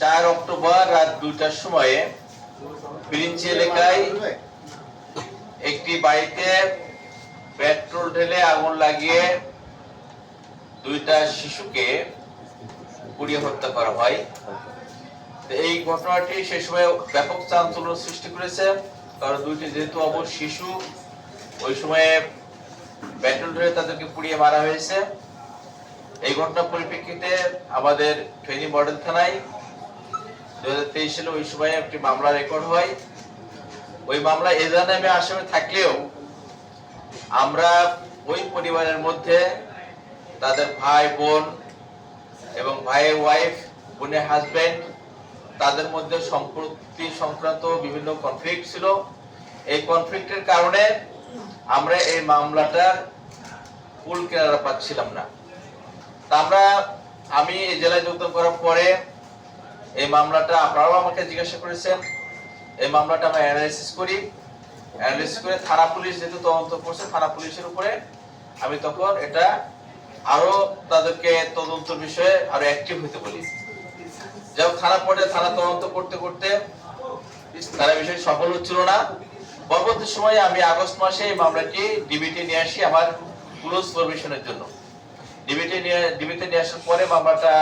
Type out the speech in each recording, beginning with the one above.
চার অক্টোবর রাত দুইটার সময়ে বিরিঞ্চি এলাকায় একটি বাড়িতে পেট্রোল ঢেলে আগুন লাগিয়ে দুইটা শিশুকে পুড়িয়ে হত্যা করা হয়। এই ঘটনাটি সে সময় ব্যাপক চাঞ্চল্য সৃষ্টি করেছে। কারণ দুইটি যেহেতু অবশ শিশু, ওই সময়ে পেট্রোল ঢেলে তাদেরকে পুড়িয়ে মারা হয়েছে। এই ঘটনার পরিপ্রেক্ষিতে আমাদের ফেনী মডেল থানায় দু হাজার তেইশ সালে ওই সময় একটি মামলা রেকর্ড হয়। ওই মামলা এজা নামে আসামি থাকলেও আমরা ওই পরিবারের মধ্যে তাদের ভাই বোন এবং ভাইয়ের ওয়াইফ বোনের হাজবেন্ড তাদের মধ্যে সম্পত্তি সংক্রান্ত বিভিন্ন কনফ্লিক্ট ছিল। এই কনফ্লিক্টের কারণে আমরা এই মামলাটার কুল কেনারা পাচ্ছিলাম না। তা আমরা, আমি এই জেলায় যোগদান করার পরে এই মামলাটা আপনারাও আমাকে জিজ্ঞাসা করেছেন। এই মামলাটা আমরা অ্যানালাইসিস করি। অ্যানালাইসিস করে থানা পুলিশ যেহেতু তদন্ত করছে, থানা পুলিশের উপরে আমি তখন এটা আরও তাদেরকে তদন্ত বিষয়ে আরও অ্যাক্টিভ হতে বলি। যেমন থানা পর্যায়ে থানা তদন্ত করতে করতে তারা বিষয় সফল হচ্ছিল না। পরবর্তী সময়ে আমি আগস্ট মাসে এই মামলাটি ডিবিটি নিয়ে আসি আমার ক্লোজ পরমিশনের জন্য। ডিবিটি নিয়ে, ডিবিতে নিয়ে আসার পরে মামলাটা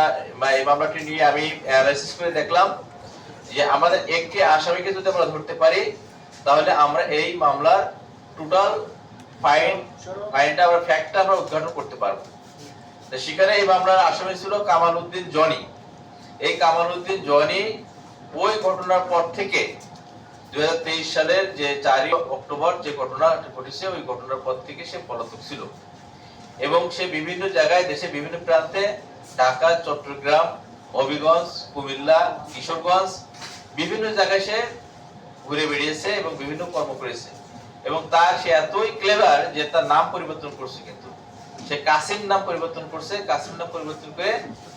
এই মামলাটি নিয়ে আমি অ্যানালাইসিস করে দেখলাম যে আমাদের একটি আসামিকে যদি আমরা ধরতে পারি, তাহলে আমরা এই মামলার টোটাল ফাইন ফাইনটা আমরা ফ্যাক্টটা আমরা উদ্ঘাটন করতে পারব। সেখানে এই মামলার আসামি ছিল কামাল উদ্দিন জনি। এই কামাল উদ্দিন জনি ওই ঘটনার পর থেকে দুই হাজার তেইশ সালের যে চারই অক্টোবর যে ঘটনা ঘটেছে, ওই ঘটনার পর থেকে সে পলাতক ছিল। এবং সে বিভিন্ন জায়গায় দেশে বিভিন্ন প্রান্তে ঢাকা, চট্টগ্রাম, হবিগঞ্জ, কুমিল্লা, কিশোরগঞ্জ বিভিন্ন জায়গায় সে ঘুরে বেরিয়েছে এবং বিভিন্ন কর্ম করেছে। এবং তার সে এতই ক্লেভার যে তার নাম পরিবর্তন করছে কিন্তু। সে কাসিম নাম পরিবর্তন করছে, কাসিম নাম পরিবর্তন করে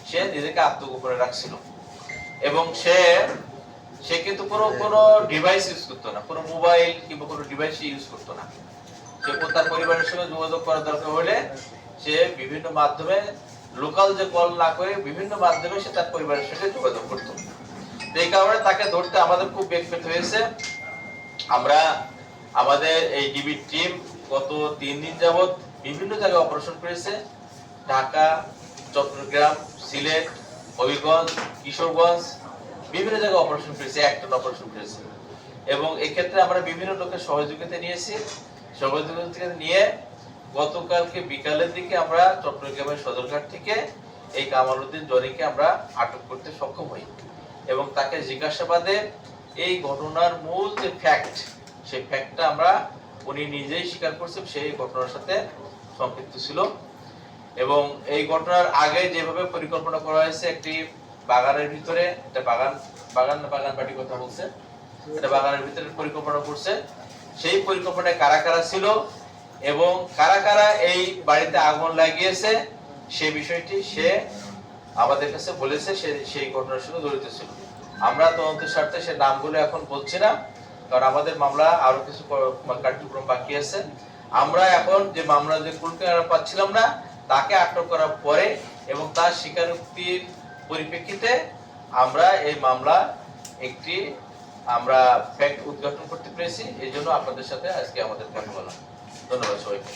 সে নিজেকে আত্মগোপনে রাখছিল। এবং সে সে কিন্তু কোনো কোনো ডিভাইস ইউজ করতো না, কোনো মোবাইল কিংবা কোনো ডিভাইস ইউজ করতো না। সে তার পরিবারের সঙ্গে যোগাযোগ করার দরকার হলে সে বিভিন্ন মাধ্যমে লোকাল যে কল না করে বিভিন্ন মাধ্যমে সে তার পরিবারের সঙ্গে যোগাযোগ করতো। এই কারণে তাকে ধরতে আমাদের খুব বেগ পেতে হয়েছে। আমরা আমাদের এই ডিবি টিম গত তিন দিন যাবৎ বিভিন্ন জায়গায় অপারেশন করেছে। ঢাকা, চট্টগ্রাম, সিলেট, হবিগঞ্জ, কিশোরগঞ্জ, বিভিন্ন জায়গায় অপারেশন করেছে একটা অপারেশন করেছে। এবং এক্ষেত্রে আমরা বিভিন্ন লোকের সহযোগিতা নিয়েছি। সহযোগিতা নিয়ে গতকালকে বিকালের দিকে আমরা চট্টগ্রামের সদরঘাট থেকে এই জরিকে আমরা আটক করতে সক্ষম হই এবং তাকে জিজ্ঞাসাবাদে এই ঘটনার মূল যে ফ্যাক্ট সেই ফ্যাক্টটা আমরা উনি নিজেই স্বীকার করছেন, সেই ঘটনার সাথে সম্পৃক্ত ছিল। এবং এই ঘটনার আগে যেভাবে পরিকল্পনা করা হয়েছে, একটি বাগানের ভিতরে, একটা বাগান বাগান বাগান বাড়ি কথা বলছে বাগানের ভিতরে পরিকল্পনা করছে সেই পরিকল্পনায় কারা কারা ছিল এবং কারা কারা এই বাড়িতে আগুন লাগিয়েছে সেই বিষয়টি সে আমাদের কাছে বলেছে, সে সেই ঘটনার সঙ্গে জড়িত ছিল। আমরা তদন্তের স্বার্থে সে নামগুলো এখন বলছি না, কারণ আমাদের মামলা আরও কিছু কার্যক্রম বাকি আছে। আমরা এখন যে মামলা যে কুলকিনারা পাচ্ছিলাম না, তাকে আটক করার পরে এবং তার স্বীকারোক্তির পরিপ্রেক্ষিতে আমরা এই মামলা একটি আমরা ফ্যাক্ট উদ্ঘাটন করতে পেরেছি, এই জন্য আপনাদের সাথে আজকে আমাদের কথা বলা। ধন্যবাদ সবাইকে।